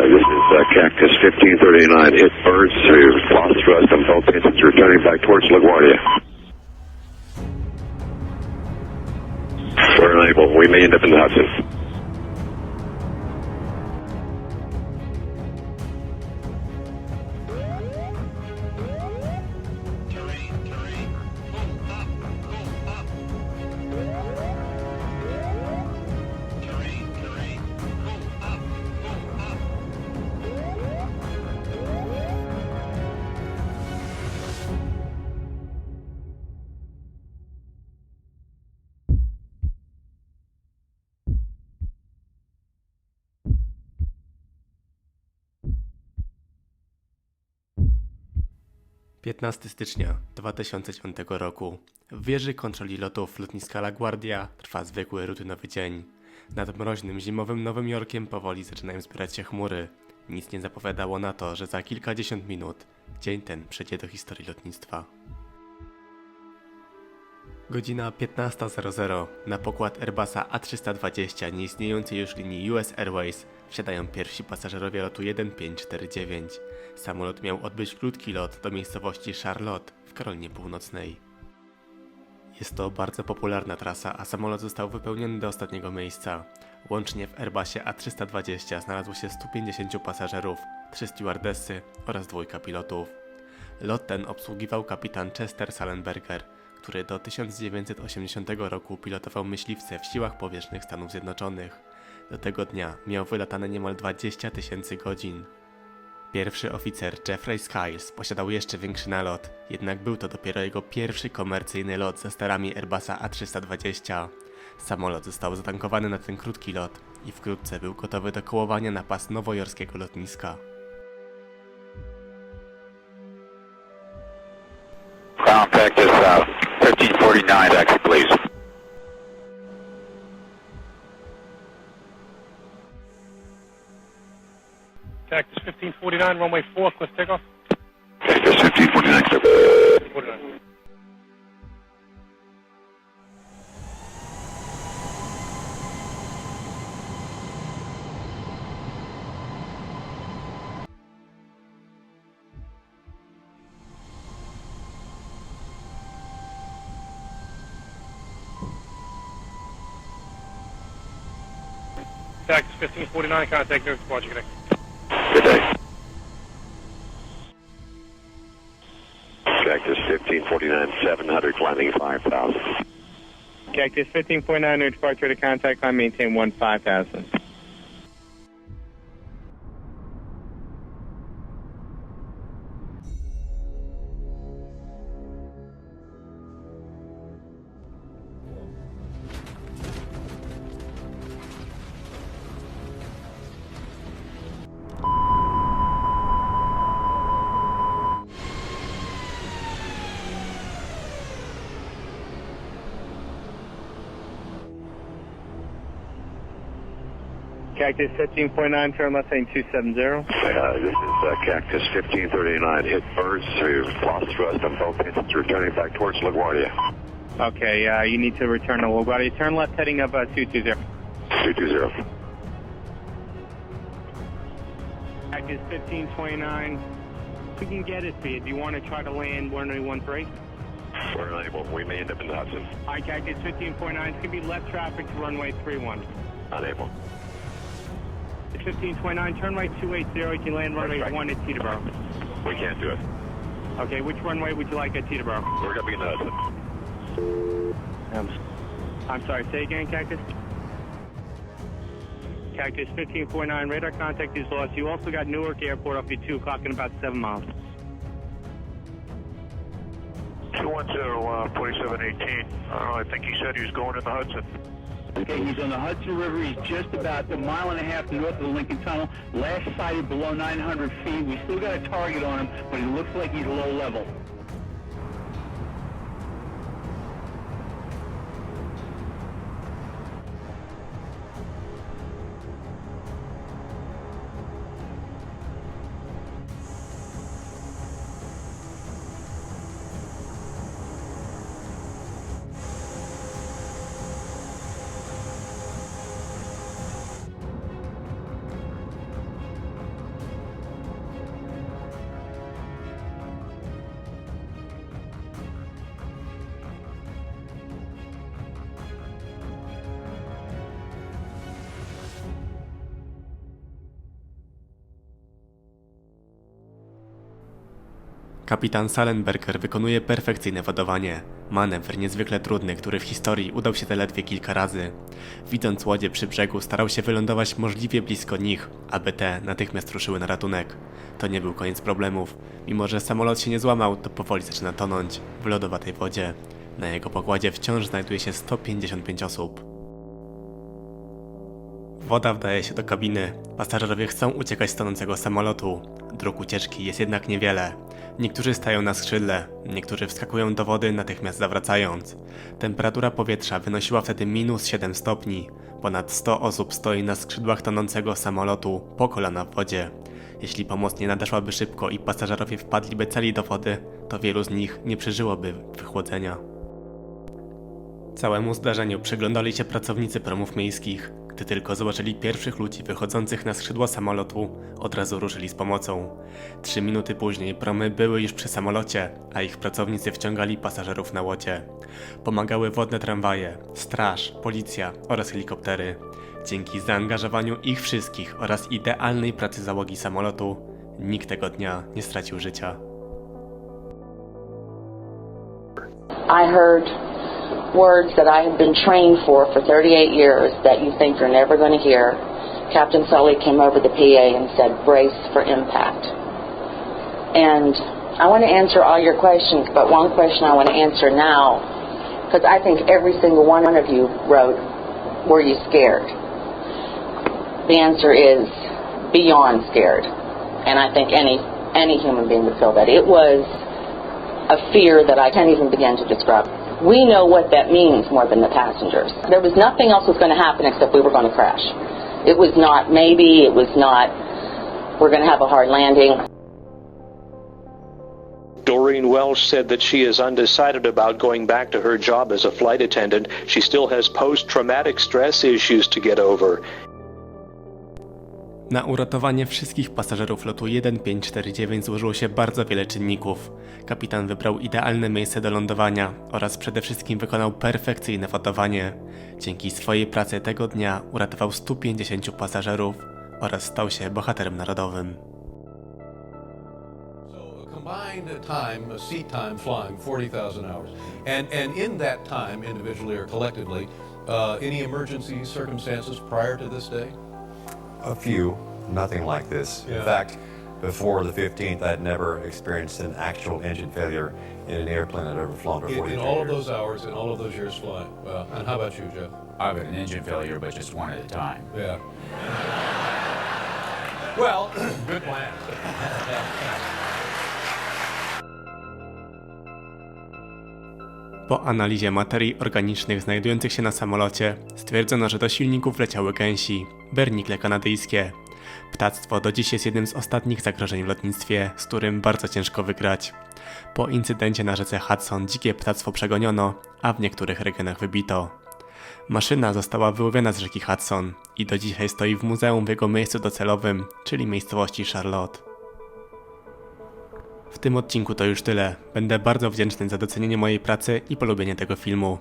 Uh, this is uh, Cactus 1539. Hit birds who've lost thrust both engines returning back towards LaGuardia. We're unable. We may end up in the Hudson. Piętnasty stycznia 2009 roku w wieży kontroli lotów lotniska LaGuardia trwa zwykły rutynowy dzień. Nad mroźnym zimowym Nowym Jorkiem powoli zaczynają zbierać się chmury. Nic nie zapowiadało na to, że za kilkadziesiąt minut dzień ten przejdzie do historii lotnictwa. Godzina 15.00. Na pokład Airbusa A320 nieistniejącej już linii US Airways wsiadają pierwsi pasażerowie lotu 1549. Samolot miał odbyć krótki lot do miejscowości Charlotte w Karolinie Północnej. Jest to bardzo popularna trasa, a samolot został wypełniony do ostatniego miejsca. Łącznie w Airbusie A320 znalazło się 150 pasażerów, 3 stewardessy oraz dwójka pilotów. Lot ten obsługiwał kapitan Chester Salenberger, który do 1980 roku pilotował myśliwce w siłach powietrznych Stanów Zjednoczonych. Do tego dnia miał wylatane niemal 20 tysięcy godzin. Pierwszy oficer Jeffrey Skiles posiadał jeszcze większy nalot, jednak był to dopiero jego pierwszy komercyjny lot ze starami Airbusa A320. Samolot został zatankowany na ten krótki lot i wkrótce był gotowy do kołowania na pas nowojorskiego lotniska. Ground practice uh, 1349, exit please. Cactus 1549, runway 4, cliff takeoff. Cactus 1549, clear. Cactus 1549, contact New Squad, you connect. Good day. Cactus 1549, 700, climbing 5,000. Cactus 1549, new departure to contact line, maintain 15000. Cactus 15.9, turn left lane 270. Uh, this is uh, Cactus 1539. Hit birds who've lost thrust on both engines returning back towards LaGuardia. Okay, uh, you need to return to LaGuardia. Turn left heading up uh, 220. 220. Cactus 1529. We can get it for you. Do you want to try to land runway 13? We're unable. We may end up in the Hudson. Alright, Cactus 1549. It's going to be left traffic to runway 31. Unable. 1529, turn right 280. You can land runway right. 1 at Teterboro. We can't do it. Okay, which runway would you like at Teterboro? We're going to be in the Hudson. Um, I'm sorry, say again, Cactus? Cactus 1549, radar contact is lost. You also got Newark Airport off your 2 o'clock in about 7 miles. 210, uh, 4718. Uh, I think he said he was going in the Hudson. Okay, he's on the Hudson River. He's just about a mile and a half north of the Lincoln Tunnel. Last sighted below 900 feet. We still got a target on him, but he looks like he's low level. Kapitan Salenberger wykonuje perfekcyjne wodowanie. Manewr niezwykle trudny, który w historii udał się zaledwie kilka razy. Widząc łodzie przy brzegu, starał się wylądować możliwie blisko nich, aby te natychmiast ruszyły na ratunek. To nie był koniec problemów. Mimo, że samolot się nie złamał, to powoli zaczyna tonąć w lodowatej wodzie. Na jego pokładzie wciąż znajduje się 155 osób. Woda wdaje się do kabiny. Pasażerowie chcą uciekać z tonącego samolotu. Dróg ucieczki jest jednak niewiele. Niektórzy stają na skrzydle, niektórzy wskakują do wody natychmiast zawracając. Temperatura powietrza wynosiła wtedy minus 7 stopni. Ponad 100 osób stoi na skrzydłach tonącego samolotu po kolana w wodzie. Jeśli pomoc nie nadeszłaby szybko i pasażerowie wpadliby cali do wody, to wielu z nich nie przeżyłoby wychłodzenia. Całemu zdarzeniu przyglądali się pracownicy promów miejskich. Gdy tylko zobaczyli pierwszych ludzi wychodzących na skrzydło samolotu, od razu ruszyli z pomocą. Trzy minuty później promy były już przy samolocie, a ich pracownicy wciągali pasażerów na łodzie. Pomagały wodne tramwaje, straż, policja oraz helikoptery. Dzięki zaangażowaniu ich wszystkich oraz idealnej pracy załogi samolotu, nikt tego dnia nie stracił życia. I heard words that I have been trained for for 38 years that you think you're never going to hear. Captain Sully came over the PA and said, brace for impact. And I want to answer all your questions, but one question I want to answer now, because I think every single one of you wrote, were you scared? The answer is beyond scared. And I think any, any human being would feel that. It was a fear that I can't even begin to describe. We know what that means more than the passengers. There was nothing else was going to happen except we were going to crash. It was not maybe, it was not we're going to have a hard landing. Doreen Welsh said that she is undecided about going back to her job as a flight attendant. She still has post-traumatic stress issues to get over. Na uratowanie wszystkich pasażerów lotu 1549 złożyło się bardzo wiele czynników. Kapitan wybrał idealne miejsce do lądowania oraz przede wszystkim wykonał perfekcyjne wodowanie. Dzięki swojej pracy tego dnia uratował 150 pasażerów oraz stał się bohaterem narodowym. Combined time, seat time flying, 40,000 hours. And, and in that time, individually or collectively, uh, any emergency circumstances prior to this day? A few, nothing like this. Yeah. In fact, before the 15th, I'd never experienced an actual engine failure in an airplane I'd ever flown for In, 42 in all of those hours, in all of those years flying. Well, and how about you, Jeff? I've had an engine failure, but just one at a time. Yeah. well, good plan. Po analizie materii organicznych znajdujących się na samolocie stwierdzono, że do silników leciały gęsi, bernikle kanadyjskie. Ptactwo do dziś jest jednym z ostatnich zagrożeń w lotnictwie, z którym bardzo ciężko wygrać. Po incydencie na rzece Hudson dzikie ptactwo przegoniono, a w niektórych regionach wybito. Maszyna została wyłowiona z rzeki Hudson i do dzisiaj stoi w muzeum w jego miejscu docelowym, czyli miejscowości Charlotte. W tym odcinku to już tyle. Będę bardzo wdzięczny za docenienie mojej pracy i polubienie tego filmu.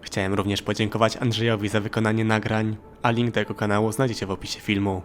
Chciałem również podziękować Andrzejowi za wykonanie nagrań, a link do jego kanału znajdziecie w opisie filmu.